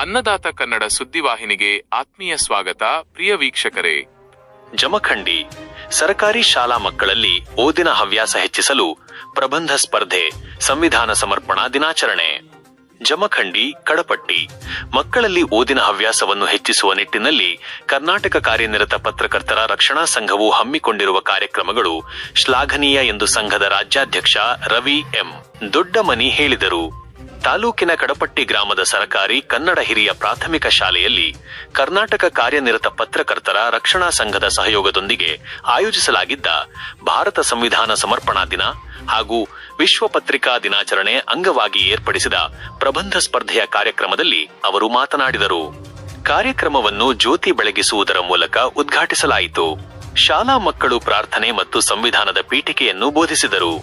ಅನ್ನದಾತ ಕನ್ನಡ ಸುದ್ದಿವಾಹಿನಿಗೆ ಆತ್ಮೀಯ ಸ್ವಾಗತ, ಪ್ರಿಯ ವೀಕ್ಷಕರೇ. ಜಮಖಂಡಿ ಸರ್ಕಾರಿ ಶಾಲಾ ಮಕ್ಕಳಲ್ಲಿ ಓದಿನ ಹವ್ಯಾಸ ಹೆಚ್ಚಿಸಲು ಪ್ರಬಂಧ ಸ್ಪರ್ಧೆ, ಸಂವಿಧಾನ ಸಮರ್ಪಣಾ ದಿನಾಚರಣೆ. ಜಮಖಂಡಿ, ಕಡಪಟ್ಟಿ ಮಕ್ಕಳಲ್ಲಿ ಓದಿನ ಹವ್ಯಾಸವನ್ನು ಹೆಚ್ಚಿಸುವ ನಿಟ್ಟಿನಲ್ಲಿ ಕರ್ನಾಟಕ ಕಾರ್ಯನಿರತ ಪತ್ರಕರ್ತರ ರಕ್ಷಣಾ ಸಂಘವು ಹಮ್ಮಿಕೊಂಡಿರುವ ಕಾರ್ಯಕ್ರಮಗಳು ಶ್ಲಾಘನೀಯ ಎಂದು ಸಂಘದ ರಾಜ್ಯಾಧ್ಯಕ್ಷ ರವಿ ಎಂ ದೊಡ್ಡಮನಿ ಹೇಳಿದರು. ತಾಲೂಕಿನ ಕಡಪಟ್ಟಿ ಗ್ರಾಮದ ಸರಕಾರಿ ಕನ್ನಡ ಹಿರಿಯ ಪ್ರಾಥಮಿಕ ಶಾಲೆಯಲ್ಲಿ ಕರ್ನಾಟಕ ಕಾರ್ಯನಿರತ ಪತ್ರಕರ್ತರ ರಕ್ಷಣಾ ಸಂಘದ ಸಹಯೋಗದೊಂದಿಗೆ ಆಯೋಜಿಸಲಾಗಿದ್ದ ಭಾರತ ಸಂವಿಧಾನ ಸಮರ್ಪಣಾ ದಿನ ಹಾಗೂ ವಿಶ್ವ ಪತ್ರಿಕಾ ದಿನಾಚರಣೆ ಅಂಗವಾಗಿ ಏರ್ಪಡಿಸಿದ ಪ್ರಬಂಧ ಸ್ಪರ್ಧೆಯ ಕಾರ್ಯಕ್ರಮದಲ್ಲಿ ಅವರು ಮಾತನಾಡಿದರು. ಕಾರ್ಯಕ್ರಮವನ್ನು ಜ್ಯೋತಿ ಬೆಳಗಿಸುವುದರ ಮೂಲಕ ಉದ್ಘಾಟಿಸಲಾಯಿತು. ಶಾಲಾ ಮಕ್ಕಳು ಪ್ರಾರ್ಥನೆ ಮತ್ತು ಸಂವಿಧಾನದ ಪೀಠಿಕೆಯನ್ನು ಬೋಧಿಸಿದರು.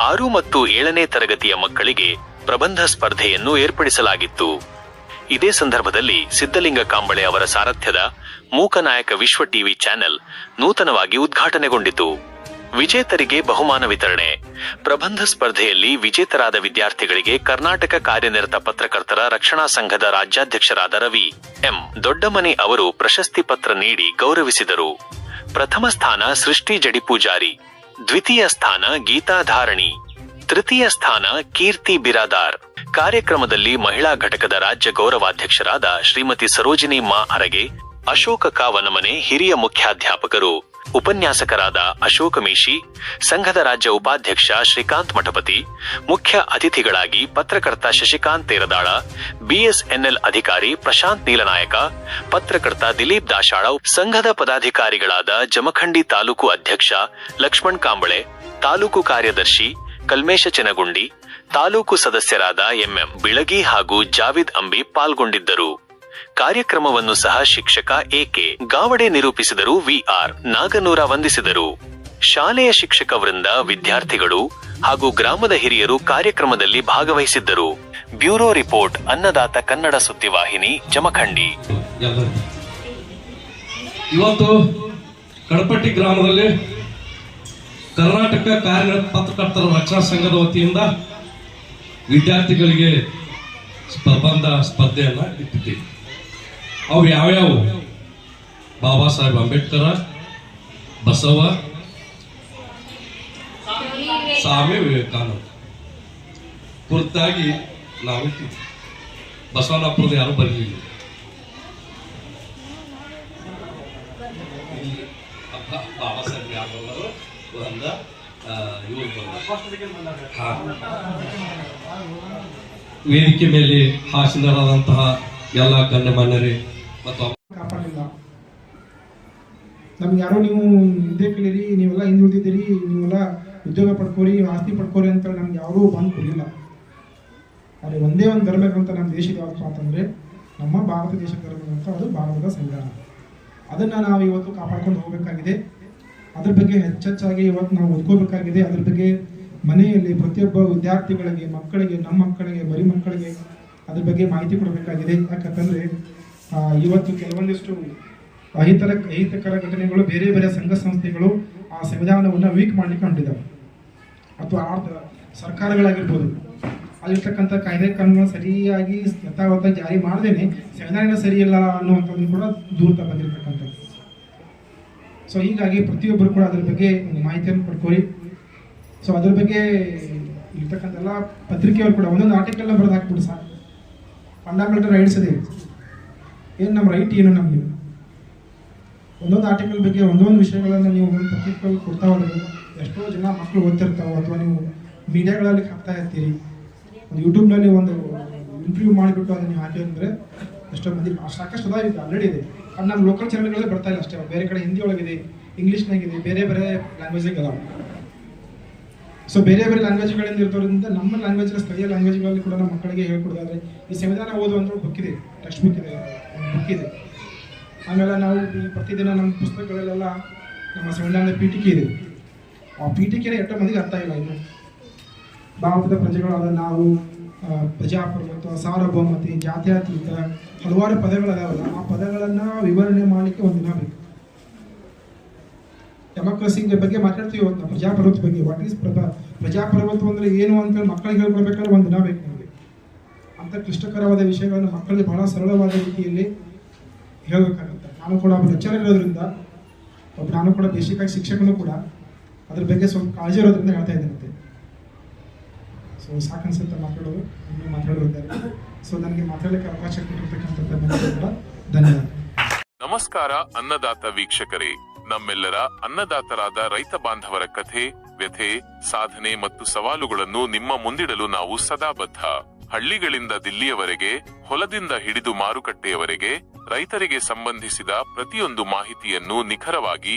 ಆರು ಮತ್ತು ಏಳನೇ ತರಗತಿಯ ಮಕ್ಕಳಿಗೆ ಪ್ರಬಂಧ ಸ್ಪರ್ಧೆಯನ್ನು ಏರ್ಪಡಿಸಲಾಗಿತ್ತು. ಇದೇ ಸಂದರ್ಭದಲ್ಲಿ ಸಿದ್ದಲಿಂಗ ಕಾಂಬಳೆ ಅವರ ಸಾರಥ್ಯದ ಮೂಕನಾಯಕ ವಿಶ್ವ ಟಿವಿ ಚಾನೆಲ್ ನೂತನವಾಗಿ ಉದ್ಘಾಟನೆಗೊಂಡಿತು. ವಿಜೇತರಿಗೆ ಬಹುಮಾನ ವಿತರಣೆ. ಪ್ರಬಂಧ ಸ್ಪರ್ಧೆಯಲ್ಲಿ ವಿಜೇತರಾದ ವಿದ್ಯಾರ್ಥಿಗಳಿಗೆ ಕರ್ನಾಟಕ ಕಾರ್ಯನಿರತ ಪತ್ರಕರ್ತರ ರಕ್ಷಣಾ ಸಂಘದ ರಾಜ್ಯಾಧ್ಯಕ್ಷರಾದ ರವಿ ಎಂ. ದೊಡ್ಡಮನಿ ಅವರು ಪ್ರಶಸ್ತಿ ಪತ್ರ ನೀಡಿ ಗೌರವಿಸಿದರು. ಪ್ರಥಮ ಸ್ಥಾನ ಸೃಷ್ಟಿ ಜಡಿಪೂಜಾರಿ ದ್ವಿತೀಯ ಸ್ಥಾನ ಗೀತಾ ಧಾರಣಿ. ತೃತೀಯ ಸ್ಥಾನ ಕೀರ್ತಿ ಬಿರಾದಾರ್. ಕಾರ್ಯಕ್ರಮದಲ್ಲಿ ಮಹಿಳಾ ಘಟಕದ ರಾಜ್ಯ ಗೌರವಾಧ್ಯಕ್ಷರಾದ ಶ್ರೀಮತಿ ಸರೋಜಿನಿ ಮಾ ಅರಗೆ, ಅಶೋಕ ಕಾವನಮನೆ ಹಿರಿಯ ಮುಖ್ಯಾಧ್ಯಾಪಕರು. ಉಪನ್ಯಾಸಕರಾದ ಅಶೋಕ ಮೇಶಿ, ಸಂಘದ ರಾಜ್ಯ ಉಪಾಧ್ಯಕ್ಷ ಶ್ರೀಕಾಂತ್ ಮಠಪತಿ, ಮುಖ್ಯ ಅತಿಥಿಗಳಾಗಿ ಪತ್ರಕರ್ತ ಶಶಿಕಾಂತ್ ತೇರದಾಳ, ಬಿಎಸ್ಎನ್ಎಲ್ ಅಧಿಕಾರಿ ಪ್ರಶಾಂತ್ ನೀಲನಾಯಕ, ಪತ್ರಕರ್ತ ದಿಲೀಪ್ ದಾಶಾಳ, ಸಂಘದ ಪದಾಧಿಕಾರಿಗಳಾದ ಜಮಖಂಡಿ ತಾಲೂಕು ಅಧ್ಯಕ್ಷ ಲಕ್ಷ್ಮಣ್ ಕಾಂಬಳೆ, ತಾಲೂಕು ಕಾರ್ಯದರ್ಶಿ ಕಲ್ಮೇಶ ಚೆನಗುಂಡಿ, ತಾಲೂಕು ಸದಸ್ಯರಾದ ಎಂಎಂ ಬಿಳಗಿ ಹಾಗೂ ಜಾವಿದ್ ಅಂಬಿ ಪಾಲ್ಗೊಂಡಿದ್ದರು. ಕಾರ್ಯಕ್ರಮವನ್ನು ಸಹ ಶಿಕ್ಷಕ ಎಕೆ ಗಾವಡೆ ನಿರೂಪಿಸಿದರು ವಿಆರ್ ನಾಗನೂರ ವಂದಿಸಿದರು. ಶಾಲೆಯ ಶಿಕ್ಷಕ ವೃಂದ ವಿದ್ಯಾರ್ಥಿಗಳು ಹಾಗೂ ಗ್ರಾಮದ ಹಿರಿಯರು ಕಾರ್ಯಕ್ರಮದಲ್ಲಿ ಭಾಗವಹಿಸಿದ್ದರು. ಬ್ಯೂರೋ ರಿಪೋರ್ಟ್, ಅನ್ನದಾತ ಕನ್ನಡ ಸುದ್ದಿವಾಹಿನಿ ಜಮಖಂಡಿ. ಇವತ್ತು ಕಡಪಟ್ಟಿ ಗ್ರಾಮದಲ್ಲಿ ಕರ್ನಾಟಕ ಕಾರ್ಯ ಪತ್ರಕರ್ತರ ರಕ್ಷಣಾ ಸಂಘದ ವತಿಯಿಂದ ವಿದ್ಯಾರ್ಥಿಗಳಿಗೆ ಪ್ರಬಂಧ ಸ್ಪರ್ಧೆಯನ್ನು ಇಟ್ಟಿದ್ದೀವಿ. ಅವು ಯಾವ್ಯಾವು? ಬಾಬಾ ಸಾಹೇಬ್ ಅಂಬೇಡ್ಕರ, ಬಸವ, ಸ್ವಾಮಿ ವಿವೇಕಾನಂದ. ಕುರಿತಾಗಿ ನಾವು ಬಸವನಪುರದ ಯಾರು ಬರಲಿಲ್ಲ. ಬಾಬಾ ಸಾಹೇಬ್ ಯಾರು ಬಂದರು ಇವರು. ವೇದಿಕೆ ಮೇಲೆ ಹಾಸನರಾದಂತಹ ಎಲ್ಲ ಗಣ್ಯಮಾನ್ಯರೇ ಮತ್ತು ಕಾಪಾಡಲಿಲ್ಲ ನಮ್ಗೆ ಯಾರೋ ನೀವು ಇದೇ ಕಲೀರಿ ನೀವೆಲ್ಲ ಹಿಂದುಳಿದಿದ್ದೀರಿ, ನೀವೆಲ್ಲ ಉದ್ಯೋಗ ಪಡ್ಕೋರಿ ಆಸ್ತಿ ಪಡ್ಕೋರಿ ಅಂತ ನಮ್ಗೆ ಯಾರೂ ಬಂದು ಕೊಡಲಿಲ್ಲ. ಆದರೆ ಒಂದೇ ಒಂದು ಧರ್ಮ ಅಂತ ನಮ್ಮ ದೇಶದ ಯಾವತ್ತು ಅಂತಂದರೆ ನಮ್ಮ ಭಾರತ ದೇಶ ಧರ್ಮ ಅಂತ ಅದು ಭಾರತದ ಸಂವಿಧಾನ. ಅದನ್ನು ನಾವು ಇವತ್ತು ಕಾಪಾಡ್ಕೊಂಡು ಹೋಗಬೇಕಾಗಿದೆ. ಅದ್ರ ಬಗ್ಗೆ ಹೆಚ್ಚೆಚ್ಚಾಗಿ ಇವತ್ತು ನಾವು ಓದ್ಕೋಬೇಕಾಗಿದೆ. ಅದ್ರ ಬಗ್ಗೆ ಮನೆಯಲ್ಲಿ ಪ್ರತಿಯೊಬ್ಬ ವಿದ್ಯಾರ್ಥಿಗಳಿಗೆ, ಮಕ್ಕಳಿಗೆ, ನಮ್ಮ ಮಕ್ಕಳಿಗೆ ಮರಿ ಮಕ್ಕಳಿಗೆ ಅದ್ರ ಬಗ್ಗೆ ಮಾಹಿತಿ ಕೊಡಬೇಕಾಗಿದೆ. ಯಾಕಂತಂದರೆ ಇವತ್ತು ಕೆಲವೊಂದಿಷ್ಟು ಅಹಿತರ, ಅಹಿತಕರ ಘಟನೆಗಳು, ಬೇರೆ ಬೇರೆ ಸಂಘ ಸಂಸ್ಥೆಗಳು ಆ ಸಂವಿಧಾನವನ್ನು ವೀಕ್ ಮಾಡಲಿಕ್ಕೆ ಹೊಂಟಿದ್ದಾವೆ ಅಥವಾ ಸರ್ಕಾರಗಳಾಗಿರ್ಬೋದು. ಅಲ್ಲಿರ್ತಕ್ಕಂಥ ಕಾಯ್ದೆ ಕಾನೂನು ಸರಿಯಾಗಿ ಯಥಾವತ್ತ ಜಾರಿ ಮಾಡದೇನೆ ಸಂವಿಧಾನ ಸರಿಯಿಲ್ಲ ಅನ್ನುವಂಥದ್ದು ಕೂಡ ದೂರ ಬಂದಿರತಕ್ಕಂಥದ್ದು. ಸೊ ಹೀಗಾಗಿ ಪ್ರತಿಯೊಬ್ಬರು ಕೂಡ ಅದ್ರ ಬಗ್ಗೆ ಮಾಹಿತಿಯನ್ನು ಪಡ್ಕೊರಿ ಸೊ ಅದ್ರ ಬಗ್ಗೆ ಇರ್ತಕ್ಕಂಥ ಎಲ್ಲ ಪತ್ರಿಕೆಯವರು ಕೂಡ ಒಂದೊಂದು ಆರ್ಟಿಕಲ್ನ ಬರೆದು ಹಾಕ್ಬಿಟ್ಟು ಸರ್ ಫಂಡಮೆಂಟಲ್ ರೈಟ್ಸ್ ಇದೆ ಏನು ನಮ್ಮ ರೈಟ್ ಏನು ನಮಗೆ? ಒಂದೊಂದು ಆರ್ಟಿಕಲ್ ಬಗ್ಗೆ ಒಂದೊಂದು ವಿಷಯಗಳನ್ನು ನೀವು ಒಂದು ಪತ್ರಿಕೆಗಳು ಕೊಡ್ತಾ ಹೋದ್ರೆ ಎಷ್ಟೋ ಜನ ಮಕ್ಕಳು ಓದ್ತಿರ್ತಾವೆ ಅಥವಾ ನೀವು ಮೀಡಿಯಾಗಳಲ್ಲಿ ಹಾಕ್ತಾ ಇರ್ತೀರಿ. ಒಂದು ಯೂಟ್ಯೂಬ್ನಲ್ಲಿ ಒಂದು ಇಂಟರ್ವ್ಯೂ ಮಾಡಿಬಿಟ್ಟು ಅದನ್ನು ನೀವು ಹಾಕಿದ್ರೆ ಎಷ್ಟೋ ಮಂದಿ ಸಾಕಷ್ಟು ಅದ ಇದೆ ಆಲ್ರೆಡಿ ಇದೆ. ಅದು ನಮ್ಮ ಲೋಕಲ್ ಚಾನಲ್ಗಳೇ ಬರ್ತಾ ಇಲ್ಲ ಅಷ್ಟೇ. ಬೇರೆ ಕಡೆ ಹಿಂದಿ ಒಳಗಿದೆ ಇಂಗ್ಲೀಷ್ನಾಗಿದೆ ಬೇರೆ ಬೇರೆ ಲ್ಯಾಂಗ್ವೇಜಿಗೆ ಸೊ ಬೇರೆ ಬೇರೆ ಲ್ಯಾಂಗ್ವೇಜ್ಗಳಿಂದ ಇರೋದ್ರಿಂದ ನಮ್ಮ ಲ್ಯಾಂಗ್ವೇಜ್ ಸ್ಥಳೀಯ ಲ್ಯಾಂಗ್ವೇಜ್ಗಳಲ್ಲಿ ಕೂಡ ನಮ್ಮ ಮಕ್ಕಳಿಗೆ ಹೇಳ್ಕೊಡೋದಾದ್ರೆ, ಈ ಸಂವಿಧಾನ ಓದುವಂಥ ಬುಕ್ ಇದೆ ಟೆಕ್ಸ್ಟ್ ಬುಕ್ ಇದೆ ಬುಕ್ ಇದೆ. ಆಮೇಲೆ ನಾವು ಪ್ರತಿದಿನ ನಮ್ಮ ಪುಸ್ತಕಗಳಲ್ಲೆಲ್ಲ ನಮ್ಮ ಸಂವಿಧಾನದ ಪೀಠಿಕೆ ಇದೆ. ಆ ಪೀಠಿಕೆನೇ ಎಷ್ಟೋ ಮಂದಿಗೆ ಅರ್ಥ ಇಲ್ಲ ಇನ್ನು. ಭಾರತದ ಪ್ರಜೆಗಳಾದ ನಾವು ಪ್ರಜಾಪ್ರಭುತ್ವ, ಸಾರ್ವಭೌಮತೆ, ಜಾತ್ಯಾತೀತ ಹಲವಾರು ಪದಗಳದಾವಲ್ಲ, ಆ ಪದಗಳನ್ನು ವಿವರಣೆ ಮಾಡಲಿಕ್ಕೆ ಒಂದು ದಿನ ಬೇಕು ಬಗ್ಗೆ ಮಾತಾಡ್ತೀವಿ ನಾವು ಪ್ರಜಾಪ್ರಭುತ್ವ ಬಗ್ಗೆ. ವಾಟ್ ಈಸ್ ಪ್ರಭಾ, ಪ್ರಜಾಪ್ರಭುತ್ವ ಅಂದ್ರೆ ಏನು ಅಂತ ಮಕ್ಕಳಿಗೆ ಹೇಳ್ಕೊಡ್ಬೇಕಾದ್ರೆ ಒಂದು ದಿನ ಬೇಕು ನಮಗೆ. ಅಂಥ ಕ್ಲಿಷ್ಟಕರವಾದ ವಿಷಯಗಳನ್ನು ಮಕ್ಕಳಿಗೆ ಬಹಳ ಸರಳವಾದ ರೀತಿಯಲ್ಲಿ ಹೇಳಬೇಕಾಗುತ್ತೆ. ನಾನು ಕೂಡ ಒಬ್ಬ ಲೆಕ್ಚರ್ ಇರೋದ್ರಿಂದ, ಒಬ್ಬ ನಾನು ಕೂಡ ಬೇಸಿಕ್ ಆಗಿ ಶಿಕ್ಷಕನು ಕೂಡ, ಅದ್ರ ಬಗ್ಗೆ ಸ್ವಲ್ಪ ಕಾಳಜಿ ಇರೋದ್ರಿಂದ ಹೇಳ್ತಾ ಇದ್ದೇನೆ ಸೊ ಸಾಕನ್ಸುತ್ತೆ ಮಾತಾಡೋದು ಇನ್ನೂ ಮಾತಾಡೋದಿದ್ದಾರೆ ಸೊ ನನಗೆ ಮಾತಾಡಲಿಕ್ಕೆ ಅವಕಾಶ ಕೊಟ್ಟಿರ್ತಕ್ಕಂಥದ್ದು ಧನ್ಯವಾದ. ನಮಸ್ಕಾರ, ಅನ್ನದಾತ ವೀಕ್ಷಕರೇ. ನಮ್ಮೆಲ್ಲರ ಅನ್ನದಾತರಾದ ರೈತ ಬಾಂಧವರ ಕಥೆ, ವ್ಯಥೆ, ಸಾಧನೆ ಮತ್ತು ಸವಾಲುಗಳನ್ನು ನಿಮ್ಮ ಮುಂದಿಡಲು ನಾವು ಸದಾ ಬದ್ಧ ಹಳ್ಳಿಗಳಿಂದ ದಿಲ್ಲಿಯವರೆಗೆ, ಹೊಲದಿಂದ ಹಿಡಿದು ಮಾರುಕಟ್ಟೆಯವರೆಗೆ ರೈತರಿಗೆ ಸಂಬಂಧಿಸಿದ ಪ್ರತಿಯೊಂದು ಮಾಹಿತಿಯನ್ನು ನಿಖರವಾಗಿ